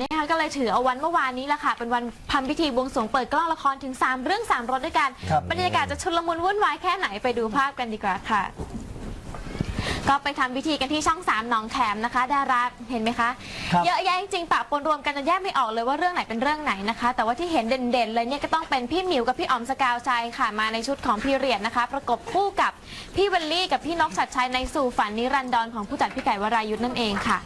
นะคะก็เลยถือเอาวันเมื่อวานนี้แหละค่ะ เป็นวันทำพิธีบวงสรวงเปิดกล้องละครถึง 3 เรื่อง 3 รถด้วยกัน ครับ บรรยากาศจะชุลมุนวุ่นวายแค่ไหนไปดูภาพกันดีกว่าค่ะ ก็ไปทำพิธีกันที่ช่องสามหนองแขมนะคะ ดาราเห็นไหมคะ ครับ เยอะแยะจริงๆปะปนรวมกันจนแยกไม่ออกเลยว่าเรื่องไหนเป็นเรื่องไหนนะคะ แต่ว่าที่เห็นเด่นๆเลยเนี่ยก็ต้องเป็นพี่หมิวกับพี่อ๋อมสกาวใจค่ะ มาในชุดของพีเรียดนะคะ ประกบคู่กับพี่เวลลี่กับพี่นกชัดชัยในสู่ฝันนิรันดรของผู้จัดพี่ไก่วรายุทธ์นั่นเองค่ะ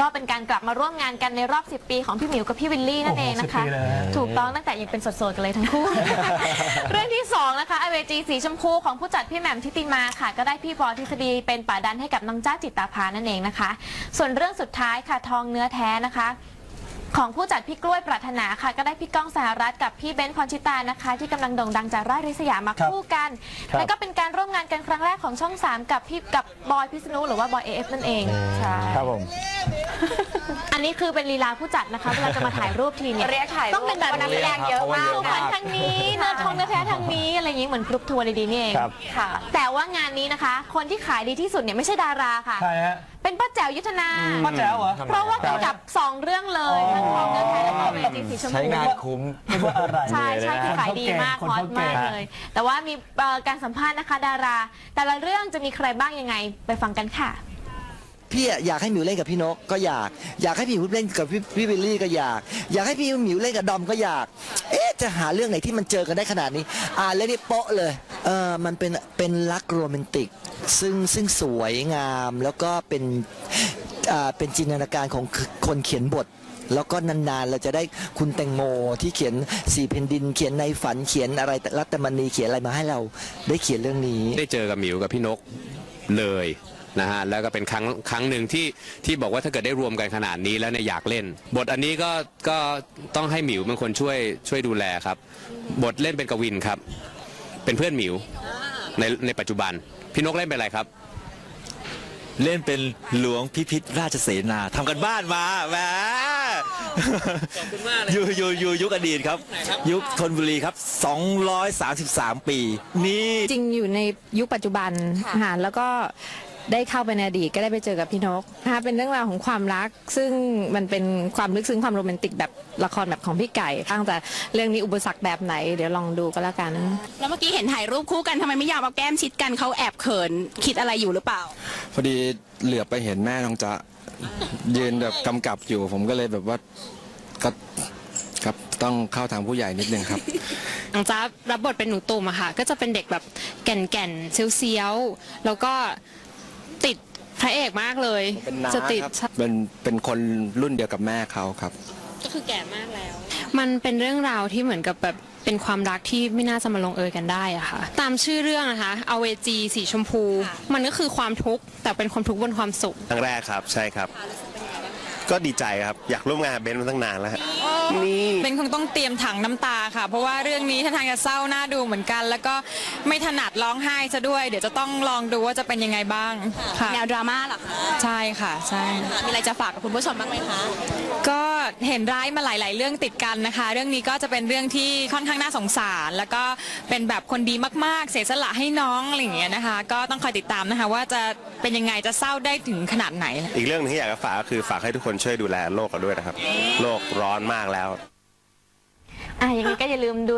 ก็เป็นการกลับมาร่วมงานกันในรอบ 10 ปีของพี่หมิวกับพี่วิลลี่นั่นเองนะคะ โอ้โห10ปีเลยนะถูกต้องตั้งแต่ยังเป็นโสดๆกันเลยทั้งคู่ เรื่องที่ 2 นะคะอเวจีสีชมพูของผู้จัดพี่แหม่มทิติมาค่ะ ก็ได้พี่บอยทฤษฎีเป็นป่าดันให้กับน้องจ้าจิตตาภานั่นเองนะคะ ส่วนเรื่องสุดท้ายค่ะทองเนื้อแท้นะคะ ของผู้จัดพี่กล้วยปรารถนาค่ะ ก็ได้พี่ก้องสหรัฐกับพี่เบนซ์พรชิตานะคะ ที่กำลังโด่งดังจากไร่ริษยามาครับคู่กัน ครับ และก็เป็นการร่วมงานกันครั้งแรกของช่อง 3 กับพี่กับบอยพิษณุหรือว่าบอยเอฟนั่นเองใช่ ครับผม อันนี้คือเป็นลีลาผู้จัดนะคะเวลาจะมาถ่ายรูปทีเนี่ยเรียกถ่ายรูปต้องเป็นแบบนักแสดงเยอะมากสุพรรณทางนี้เนิร์ดทองเนื้อแท้ทางนี้อะไรอย่างงี้เหมือนกรุ๊ปทัวร์ดีๆนี่เองครับ ค่ะ แต่ว่างานนี้นะคะ คนที่ขายดีที่สุดเนี่ยไม่ใช่ดาราค่ะ ใช่ฮะ เป็นป้าแจ๋วยุทธนา ป้าแจ๋วเหรอ เพราะว่ากำกับสองเรื่องเลยทั้งทองเนื้อแท้และทองเวทีสีชมใช้พู งานคุ้ม ไม่ว่าอะไร ใช่ใช่เลยนะคือขายดีมากคนฮอเขาตเก่ มางกเลย แต่ว่ามีเอ่อการสัมภาษณ์นะคะ ดารา แต่ละเรื่องจะมีใครบ้างยังไงไปฟังกันค่ะ พี่อยากให้หมิวเล่นกับพี่นกก็อยาก อยากให้พี่หมิวเล่นกับพี่พี่วิลลี่ก็อยาก อยากให้พี่หมิวเล่นกับดอมก็อยาก เอ๊ะจะหาเรื่องไหนที่มันเจอกันได้ขนาดนี้ อ่านแล้วนี่โป๊ะเลยเออมันเป็นเป็นรักโรแมนติก ซึ่งซึ่งสวยงามแล้วก็เป็นอ่าเป็นจินตนาการของคนเขียนบทแล้วก็นานๆ เราจะได้คุณแตงโมที่เขียนสี่แผ่นดิน เขียนในฝันเขียนอะไรรัตมณีเขียนอะไรมาให้เราได้เขียนเรื่องนี้ ได้เจอกับหมิวกับพี่นกเลย นะฮะแล้วก็เป็นครั้งครั้งหนึ่งที่ที่บอกว่าถ้าเกิดได้รวมกันขนาดนี้แล้วเนี่ยอยากเล่น บทอันนี้ก็ก็ต้องให้หมิวเป็นคนช่วยช่วยดูแลครับ บทเล่นเป็นกวินครับ เป็นเพื่อนหมิวในในปัจจุบัน พี่นกเล่นเป็นอะไรครับเล่นเป็นหลวงพิพิธราชเสนาทำกันบ้านมาแหมอยู่อยู่อยู่ยุคอดีตครับ ยุคธนบุรีครับ 233 ปี นี่ จริงอยู่ในยุคปัจจุบันค่ะแล้วก็ ได้เข้าไปในอดีตก็ได้ไปเจอกับพี่นกนะคะเป็นเรื่องราวของความรัก ซึ่งมันเป็นความลึกซึ้งความโรแมนติกแบบละครแบบของพี่ไก่ตั้งแต่เรื่องนี้อุปสรรคแบบไหน เดี๋ยวลองดูก็แล้วกัน แล้วเมื่อกี้เห็นถ่ายรูปคู่กันทำไมไม่ยอมเอาแก้มชิดกันเขาแอบเขินคิดอะไรอยู่หรือเปล่า พอดีเหลือบไปเห็นแม่น้องจ๊ะยืนแบบกำกับอยู่ ผมก็เลยแบบว่าก็ครับต้องเข้าทางผู้ใหญ่นิดนึงครับ น้องจ๊าบรับบทเป็นหนูตุ่มอะค่ะ ก็จะเป็นเด็กแบบแก่นๆเซียวๆแล้วก็ ติดพระเอกมากเลยเป็นน้าจะติดครับเป็นเป็นคนรุ่นเดียวกับแม่เขาครับ ก็คือแก่มากแล้ว มันเป็นเรื่องราวที่เหมือนกับแบบเป็นความรักที่ไม่น่าจะมาลงเอยกันได้อะค่ะ ตามชื่อเรื่องนะคะเอาเวจีสีชมพู มันก็คือความทุกข์แต่เป็นความทุกข์บนความสุข ครั้งแรกครับ ใช่ครับ ก็ดีใจครับ อยากร่วมงานกับเบนซ์มาตั้งนานแล้วฮะนี่ เป็นคงต้องเตรียมถังน้ำตา ค่ะ เพราะว่าเรื่องนี้ท่าทางจะเศร้าน่าดูเหมือนกัน แล้วก็ไม่ถนัดร้องไห้ซะด้วย เดี๋ยวจะต้องลองดูว่าจะเป็นยังไงบ้างค่ะแนวดราม่าเหรอคะใช่ค่ะใช่มีอะไรจะฝากกับคุณผู้ชมบ้างไหมคะก็เห็นร้ายมาหลาย ๆ เรื่องติดกันนะคะ เรื่องนี้ก็จะเป็นเรื่องที่ค่อนข้างน่าสงสาร แล้วก็เป็นแบบคนดีมาก ๆ เสียสละให้น้องอะไรอย่างเงี้ยนะคะ ก็ต้องคอยติดตามนะคะ ว่าจะเป็นยังไงจะเศร้าได้ถึงขนาดไหน อีกเรื่องหนึงที่อยากจะฝากก็คือฝากให้ทุกคนช่วยดูแลโลกเราด้วยนะครับ โลกร้อนมากแล้ว อะยังไงก็อย่าลืมดู